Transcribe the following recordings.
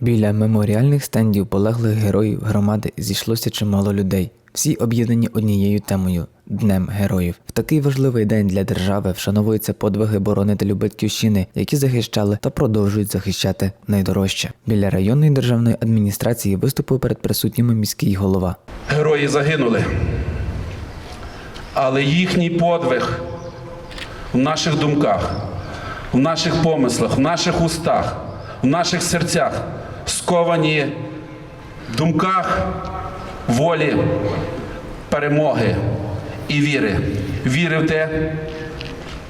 Біля меморіальних стендів полеглих героїв громади зійшлося чимало людей. Всі об'єднані однією темою Днем героїв. В такий важливий день для держави вшановуються подвиги боронителів батьківщини, які захищали та продовжують захищати найдорожче. Біля районної державної адміністрації виступив перед присутніми міський голова. Герої загинули. Але їхній подвиг в наших думках, в наших помислах, в наших устах, в наших серцях сковані в думках волі, перемоги і віри. Віри в те,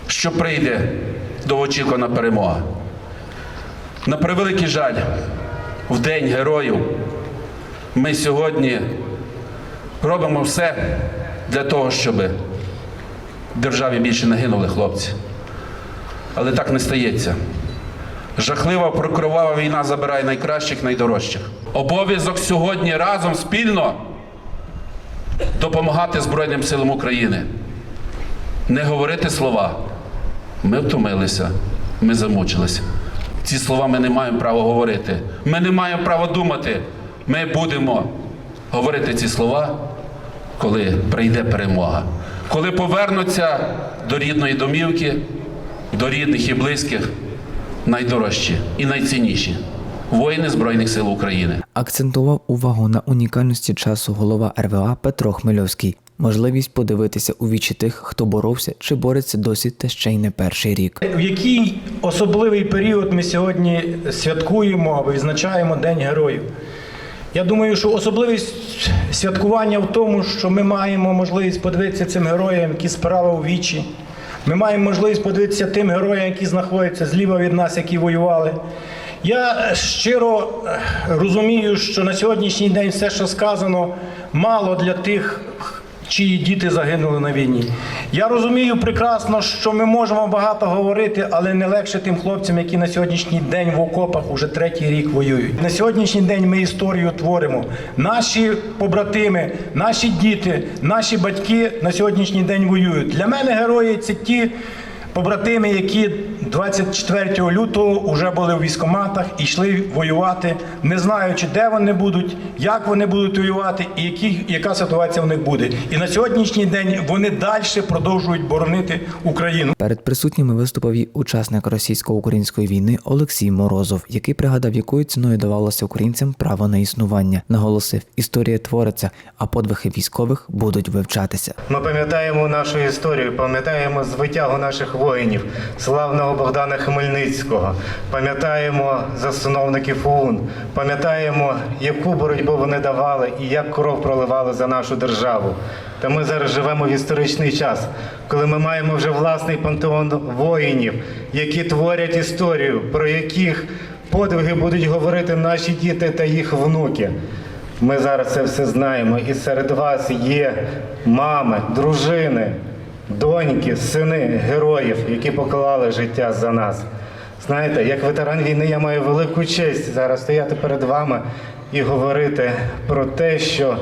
що прийде довгоочікувана перемога. На превеликий жаль, в День героїв ми сьогодні робимо все для того, щоб державі більше не гинули хлопці. Але так не стається. Жахлива прокривава війна забирає найкращих, найдорожчих. Обов'язок сьогодні разом спільно допомагати Збройним силам України. Не говорити слова. Ми втомилися, ми замучилися. Ці слова ми не маємо права говорити. Ми не маємо права думати. Ми будемо говорити ці слова, коли прийде перемога. Коли повернуться до рідної домівки, до рідних і близьких найдорожчі і найцінніші воїни Збройних сил України. Акцентував увагу на унікальності часу голова РВА Петро Хмельовський. Можливість подивитися у вічі тих, хто боровся чи бореться досі та ще й не перший рік. В який особливий період ми сьогодні святкуємо або відзначаємо День Героїв? Я думаю, що особливість святкування в тому, що ми маємо можливість подивитися цим героям, які справи у вічі. Ми маємо можливість подивитися тим героям, які знаходяться зліва від нас, які воювали. Я щиро е, розумію, що на сьогоднішній день все, що сказано, мало для тих, чиї діти загинули на війні. Я розумію прекрасно, що ми можемо багато говорити, але не легше тим хлопцям, які на сьогоднішній день в окопах уже третій рік воюють. На сьогоднішній день ми історію творимо. Наші побратими, наші діти, наші батьки на сьогоднішній день воюють. Для мене герої це ті. Побратими, які 24 лютого вже були в військоматах і йшли воювати, не знаючи, де вони будуть, як вони будуть воювати і які, яка ситуація в них буде. І на сьогоднішній день вони далі продовжують боронити Україну. Перед присутніми виступив і учасник російсько-української війни Олексій Морозов, який пригадав, якою ціною давалося українцям право на існування. Наголосив, історія твориться, а подвиги військових будуть вивчатися. Ми пам'ятаємо нашу історію, пам'ятаємо звитягу наших воїнів, славного Богдана Хмельницького, пам'ятаємо засновників ОУН, пам'ятаємо, яку боротьбу вони давали і як кров проливали за нашу державу. Та ми зараз живемо в історичний час, коли ми маємо вже власний пантеон воїнів, які творять історію, про яких подвиги будуть говорити наші діти та їх внуки. Ми зараз це все знаємо, і серед вас є мами, дружини, доньки, сини героїв, які поклали життя за нас. Знаєте, як ветеран війни, я маю велику честь зараз стояти перед вами і говорити про те, що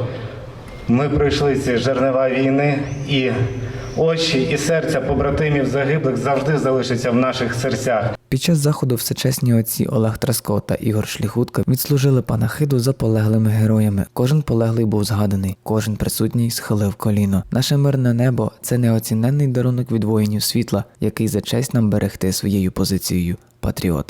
ми пройшли ці жернива війни, і очі і серця побратимів загиблих завжди залишаться в наших серцях. Під час заходу всечесні отці Олег Траско та Ігор Шліхутка відслужили панахиду за полеглими героями. Кожен полеглий був згаданий, кожен присутній схилив коліно. Наше мирне небо це неоціненний дарунок від воїнів світла, який за честь нам берегти своєю позицією патріота.